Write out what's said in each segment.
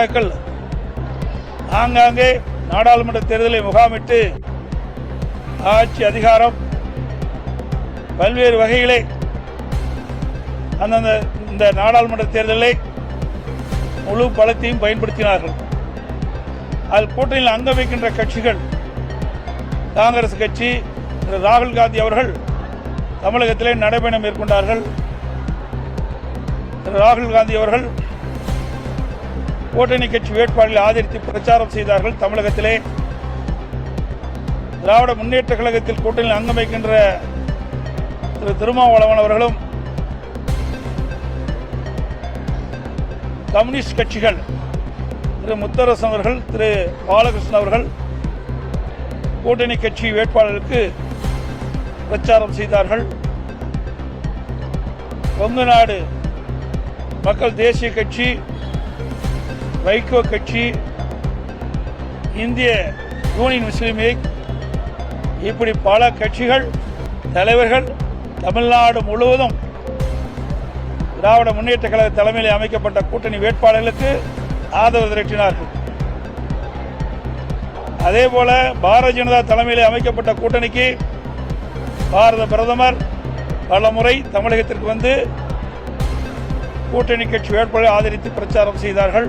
பாஜகக்கள் ஆங்காங்கே நாடாளுமன்ற தேர்தலை முகாமிட்டு ஆட்சி அதிகாரம் பல்வேறு வகையிலே அந்தந்த இந்த நாடாளுமன்ற தேர்தலை முழு பலத்தையும் பயன்படுத்தினார்கள். அதில் கூட்டணியில் அங்க வைக்கின்ற கட்சிகள் காங்கிரஸ் கட்சி திரு ராகுல் காந்தி அவர்கள் தமிழகத்திலே நடைபயணம் மேற்கொண்டார்கள். திரு ராகுல் காந்தி அவர்கள் கூட்டணி கட்சி வேட்பாளர்களை ஆதரித்து பிரச்சாரம் செய்தார்கள் தமிழகத்திலே. திராவிட முன்னேற்ற கழகத்தில் கூட்டணியில் அங்கம் வைக்கின்ற திரு திருமாவளவன் அவர்களும் கம்யூனிஸ்ட் கட்சிகள் திரு முத்தரசன் அவர்கள் திரு பாலகிருஷ்ணன் அவர்கள் கூட்டணி கட்சி வேட்பாளருக்கு பிரச்சாரம் செய்தார்கள். கொங்கு நாடு மக்கள் தேசிய கட்சி வைகோ கட்சி இந்திய யூனியன் முஸ்லீம் லீக் இப்படி பல கட்சிகள் தலைவர்கள் தமிழ்நாடு முழுவதும் திராவிட முன்னேற்ற கழக தலைமையில் அமைக்கப்பட்ட கூட்டணி வேட்பாளர்களுக்கு ஆதரவு திரட்டினார்கள். அதே போல பாரதிய ஜனதா தலைமையில் அமைக்கப்பட்ட கூட்டணிக்கு பாரத பிரதமர் பல முறை தமிழகத்திற்கு வந்து கூட்டணி கட்சி வேட்பாளரை ஆதரித்து பிரச்சாரம் செய்தார்கள்.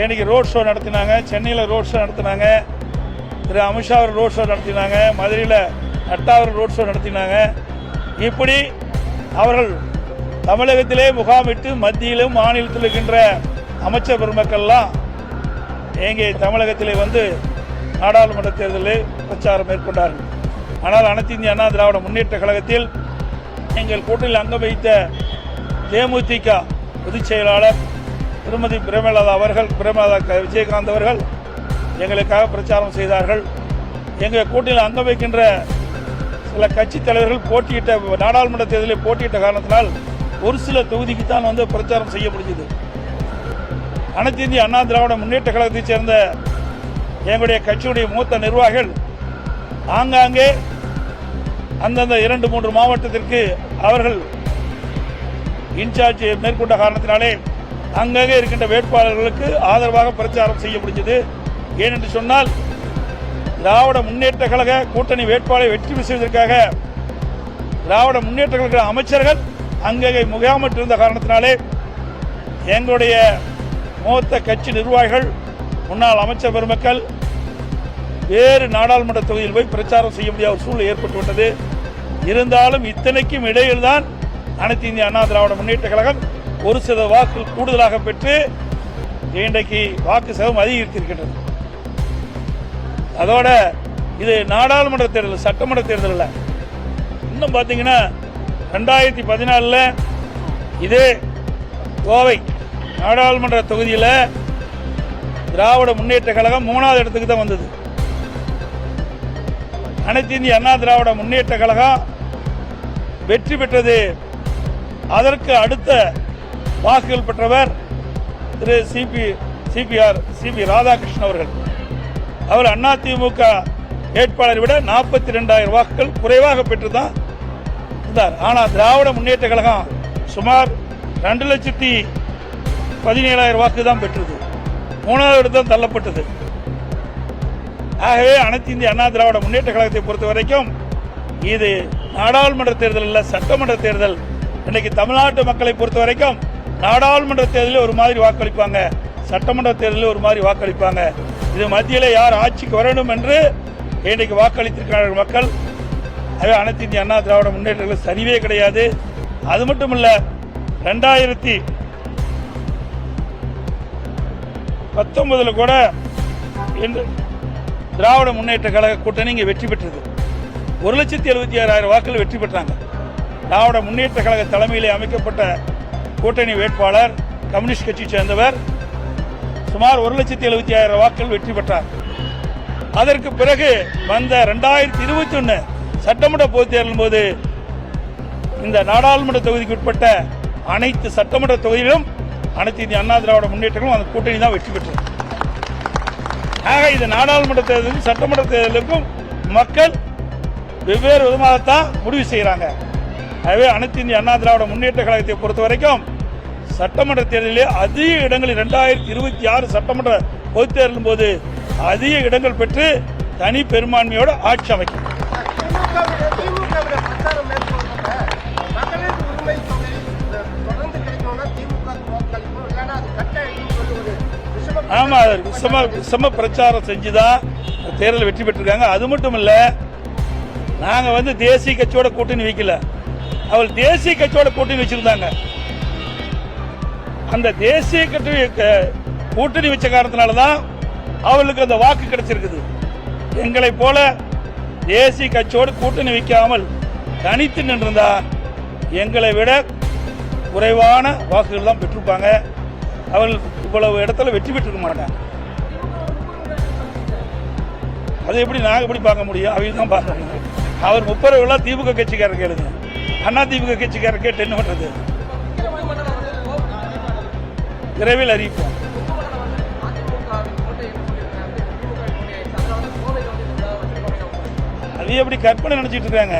இன்றைக்கி ரோட் ஷோ நடத்தினாங்க. சென்னையில் ரோட் ஷோ நடத்தினாங்க. திரு அமித்ஷா அவர் ரோட் ஷோ நடத்தினாங்க. மதுரையில் நட்டா அவர் ரோட் ஷோ நடத்தினாங்க. இப்படி அவர்கள் தமிழகத்திலே முகாமிட்டு மத்தியிலும் மாநிலத்தில் இருக்கின்ற அமைச்சர் பெருமக்கள்லாம் இங்கே தமிழகத்திலே வந்து நாடாளுமன்ற தேர்தலில் பிரச்சாரம் மேற்கொண்டார்கள். ஆனால் அனைத்து இந்திய அண்ணா திராவிட முன்னேற்ற கழகத்தில் எங்கள் கூட்டணியில் அங்கம் வைத்த தேமுதிக பொதுச் செயலாளர் திருமதி பிரேமலதா அவர்கள் பிரேமலதா விஜயகாந்த் அவர்கள் எங்களுக்காக பிரச்சாரம் செய்தார்கள். எங்கள் கூட்டணியில் அங்கம் வைக்கின்ற சில கட்சி தலைவர்கள் போட்டியிட்ட நாடாளுமன்ற தேர்தலில் போட்டியிட்ட காரணத்தினால் ஒரு சில தொகுதிக்கு தான் வந்து பிரச்சாரம் செய்ய முடிஞ்சது. அனைத்து இந்திய அண்ணா திராவிட முன்னேற்ற கழகத்தைச் சேர்ந்த எங்களுடைய கட்சியுடைய மூத்த நிர்வாகிகள் ஆங்காங்கே அந்தந்த இரண்டு மூன்று மாவட்டத்திற்கு அவர்கள் இன்சார்ஜ் மேற்கொண்ட காரணத்தினாலே அங்கங்கே இருக்கின்ற வேட்பாளர்களுக்கு ஆதரவாக பிரச்சாரம் செய்ய முடிஞ்சது. ஏனென்று சொன்னால் திராவிட முன்னேற்ற கழக கூட்டணி வேட்பாளரை வெற்றி செய்வதற்காக திராவிட முன்னேற்ற கழக அமைச்சர்கள் அங்கங்கே முகாமிட்டிருந்த காரணத்தினாலே எங்களுடைய மூத்த கட்சி நிர்வாகிகள் முன்னாள் அமைச்சர் பெருமக்கள் வேறு நாடாளுமன்ற தொகுதியில் போய் பிரச்சாரம் செய்ய முடியாத ஒரு சூழ்நிலை ஏற்பட்டுவிட்டது இருந்தாலும் இத்தனைக்கும் இடையில்தான் அனைத்து இந்திய அண்ணா திராவிட முன்னேற்ற கழகம் ஒரு சில வாக்குகள் கூடுதலாக பெற்று இன்றைக்கு வாக்கு சதம் அதிகரித்திருக்கின்றது. அதோட இது நாடாளுமன்ற தேர்தல் சட்டமன்ற தேர்தல் இன்னும் பார்த்தீங்கன்னா ரெண்டாயிரத்தி பதினாலில் இதே கோவை நாடாளுமன்ற தொகுதியில் திராவிட முன்னேற்ற கழகம் மூணாவது இடத்துக்கு தான் வந்தது. அனைத்து இந்திய அண்ணா திராவிட முன்னேற்ற கழகம் வெற்றி பெற்றது. அதற்கு அடுத்த வாக்குகள் பெற்றவர் திரு C P C P R C P Radhakrishnan அவர்கள். அவர் அதிமுக வேட்பாளரை விட நாற்பத்தி ரெண்டாயிரம் வாக்குகள் குறைவாக பெற்று தான் இருந்தார். ஆனால் திராவிட முன்னேற்ற கழகம் சுமார் ரெண்டு லட்சத்தி பதினேழாயிரம் வாக்கு தான் பெற்றது. மூணாவது இடத்தான் தள்ளப்பட்டது. ஆகவே அனைத்து இந்திய அண்ணா திராவிட முன்னேற்ற கழகத்தை பொறுத்த வரைக்கும் இது நாடாளுமன்ற தேர்தல் இல்ல சட்டமன்ற தேர்தல். இன்னைக்கு தமிழ்நாட்டு மக்களை பொறுத்த வரைக்கும் நாடாளுமன்ற தேர்தலில் ஒரு மாதிரி வாக்களிப்பாங்க. சட்டமன்ற தேர்தலில் ஒரு மாதிரி வாக்களிப்பாங்க. இது மத்தியில் யார் ஆட்சிக்கு வரணும் என்று இன்றைக்கு வாக்களித்திருக்கிறார்கள் மக்கள்? அதே அனைத்து இந்திய அண்ணா திராவிட முன்னேற்றங்கள் சரிவே கிடையாது. அது மட்டும் இல்லை ரெண்டாயிரத்தி பத்தொன்பதில் கூட இன்று திராவிட முன்னேற்ற கழக கூட்டணி இங்கே வெற்றி பெற்றது. ஒரு லட்சத்தி எழுபத்தி ஆறாயிரம் வாக்குகள் வெற்றி பெற்றாங்க. திராவிட முன்னேற்ற கழக தலைமையிலே அமைக்கப்பட்ட கூட்டணி வேட்பாளர் கம்யூனிஸ்ட் கட்சியை சேர்ந்தவர் சுமார் ஒரு லட்சத்தி எழுபத்தி ஆயிரம் வாக்குகள் வெற்றி பெற்றார். அதற்கு பிறகு வந்த ரெண்டாயிரத்தி இருபத்தி ஒன்று சட்டமன்ற பொதுத் தேர்தலின் போது இந்த நாடாளுமன்ற தொகுதிக்கு உட்பட்ட அனைத்து சட்டமன்ற தொகுதியிலும் அனைத்து இந்திய அண்ணா திராவிட முன்னேற்றங்களும் அந்த கூட்டணி தான் வெற்றி பெற்றது. ஆக இந்த நாடாளுமன்ற தேர்தலுக்கும் சட்டமன்ற தேர்தலுக்கும் மக்கள் வெவ்வேறு விதமாகத்தான் முடிவு செய்கிறாங்க. எனவே அனைத்து இந்திய அண்ணா திராவிட முன்னேற்ற கழகத்தை பொறுத்த வரைக்கும் சட்டமன்ற தேர்தலிலே அதிக இடங்களில் ரெண்டாயிரத்தி இருபத்தி ஆறு சட்டமன்ற பொதுத்தேர்தலின் போது அதிக இடங்கள் பெற்று தனி பெரும்பான்மையோடு ஆட்சி அமைக்கும். திமுகவிட பிரச்சாரம் அது விஷம ஆமா விஷம விஷம பிரச்சாரம் செஞ்சுதான் தேர்தல் வெற்றி பெற்றிருக்காங்க. அது மட்டும் இல்ல நாங்க வந்து தேசிய கட்சியோட கூட்டணி வைக்கல. அவள் தேசிய கட்சியோட கூட்டணி வச்சிருந்தாங்க. அந்த தேசிய கட்சி கூட்டணி வச்ச காரணத்தினாலதான் அவளுக்கு அந்த வாக்கு கிடைச்சிருக்குது. எங்களை போல தேசிய கட்சியோடு கூட்டணி வைக்காமல் தனித்து நின்றிருந்தா எங்களை விட குறைவான வாக்குகள் தான் பெற்றிருப்பாங்க. அவர்கள் இவ்வளவு இடத்துல வெற்றி பெற்றிருக்க மாட்டாங்க. அதை எப்படி நாங்கள் எப்படி பார்க்க முடியும்? அவங்க தான் பார்க்க முடியும். அவர் முப்பது திமுக கட்சிக்காரர் கேளுங்க. அண்ணா திமுக கட்சிக்காரர் கேட்டு என்ன பண்றது? விரைவில் அறிவிப்போம். அது எப்படி கற்பனை நினைச்சிட்டு இருக்காங்க?